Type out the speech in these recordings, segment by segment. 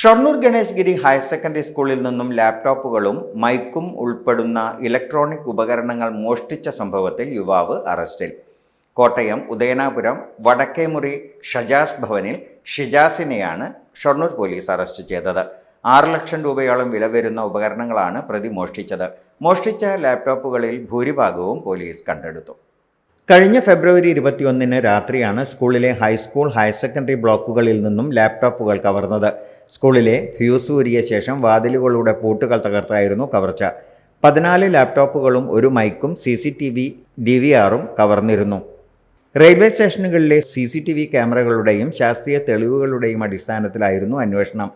Shoranur Ganesh Giri higher secondary സ്കൂളിൽ നിന്നും ലാപ്ടോപ്പുകളും മൈക്കും ഉൾപ്പെടുന്ന ഇലക്ട്രോണിക് ഉപകരണങ്ങൾ മോഷ്ടിച്ച സംഭവത്തിൽ യുവാവ് അറസ്റ്റിൽ. കോട്ടയം ഉദയനാപുരം വടക്കേമുറി ഷജാസ് ഭവനിൽ ഷിജാസിനെയാണ് ഷൊർണൂർ പോലീസ് അറസ്റ്റ് ചെയ്തത്. ആറ് ലക്ഷം രൂപയോളം വില വരുന്ന ഉപകരണങ്ങളാണ് പ്രതി മോഷ്ടിച്ചത്. മോഷ്ടിച്ച ലാപ്ടോപ്പുകളിൽ ഭൂരിഭാഗവും പോലീസ് കണ്ടെടുത്തു. കഴിഞ്ഞ ഫെബ്രുവരി ഇരുപത്തിയൊന്നിന് രാത്രിയാണ് സ്കൂളിലെ ഹൈസ്കൂൾ ഹയർ സെക്കൻഡറി ബ്ലോക്കുകളിൽ നിന്നും ലാപ്ടോപ്പുകൾ കവർന്നത്. സ്കൂളിലെ ഫ്യൂസ് ഊരിയ ശേഷം വാതിലുകളുടെ പൂട്ടുകൾ തകർത്തായിരുന്നു കവർച്ച. പതിനാല് ലാപ്ടോപ്പുകളും ഒരു മൈക്കും C C T V D V ആറും കവർന്നിരുന്നു. റെയിൽവേ സ്റ്റേഷനുകളിലെ സി സി ടി വി ക്യാമറകളുടെയും ശാസ്ത്രീയ തെളിവുകളുടെയും അടിസ്ഥാനത്തിലായിരുന്നു അന്വേഷണം.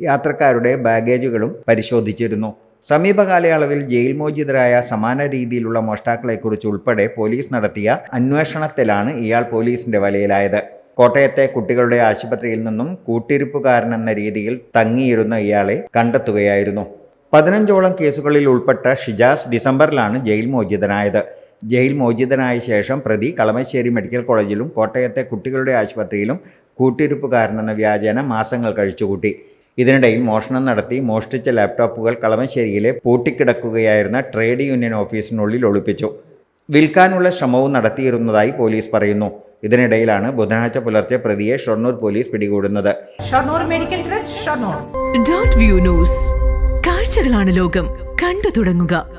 യാത്രക്കാരുടെ ബാഗേജുകളും പരിശോധിച്ചിരുന്നു. സമീപകാലയളവിൽ ജയിൽ മോചിതരായ സമാന രീതിയിലുള്ള മോഷ്ടാക്കളെക്കുറിച്ച് ഉൾപ്പെടെ പോലീസ് നടത്തിയ അന്വേഷണത്തിലാണ് ഇയാൾ പോലീസിന്റെ വലയിലായത്. കോട്ടയത്തെ കുട്ടികളുടെ ആശുപത്രിയിൽ നിന്നും കൂട്ടിരിപ്പുകാരനെന്ന രീതിയിൽ തങ്ങിയിരുന്ന ഇയാളെ കണ്ടെത്തുകയായിരുന്നു. പതിനഞ്ചോളം കേസുകളിൽ ഉൾപ്പെട്ട ഷിജാസ് ഡിസംബറിലാണ് ജയിൽ മോചിതനായത്. ജയിൽ മോചിതനായ ശേഷം പ്രതി കളമശ്ശേരി മെഡിക്കൽ കോളേജിലും കോട്ടയത്തെ കുട്ടികളുടെ ആശുപത്രിയിലും കൂട്ടിരിപ്പുകാരനെന്ന വ്യാജേന മാസങ്ങൾ കഴിച്ചുകൂട്ടി. ഇതിനിടയിൽ മോഷണം നടത്തി മോഷ്ടിച്ച ലാപ്ടോപ്പുകൾ കളമശ്ശേരിയിലെ പൂട്ടിക്കിടക്കുകയായിരുന്ന ട്രേഡ് യൂണിയൻ ഓഫീസിനുള്ളിൽ ഒളിപ്പിച്ചു. വിൽക്കാനുള്ള ശ്രമവും നടത്തിയിരുന്നതായി പോലീസ് പറയുന്നു. ഇതിനിടയിലാണ് ബുധനാഴ്ച പുലർച്ചെ പ്രതിയെ Shoranur police പിടികൂടുന്നത്. Shoranur medical trust Shoranur. Dot view news കാഴ്ചകളാണ് ലോകം. കണ്ടു തുടങ്ങുക.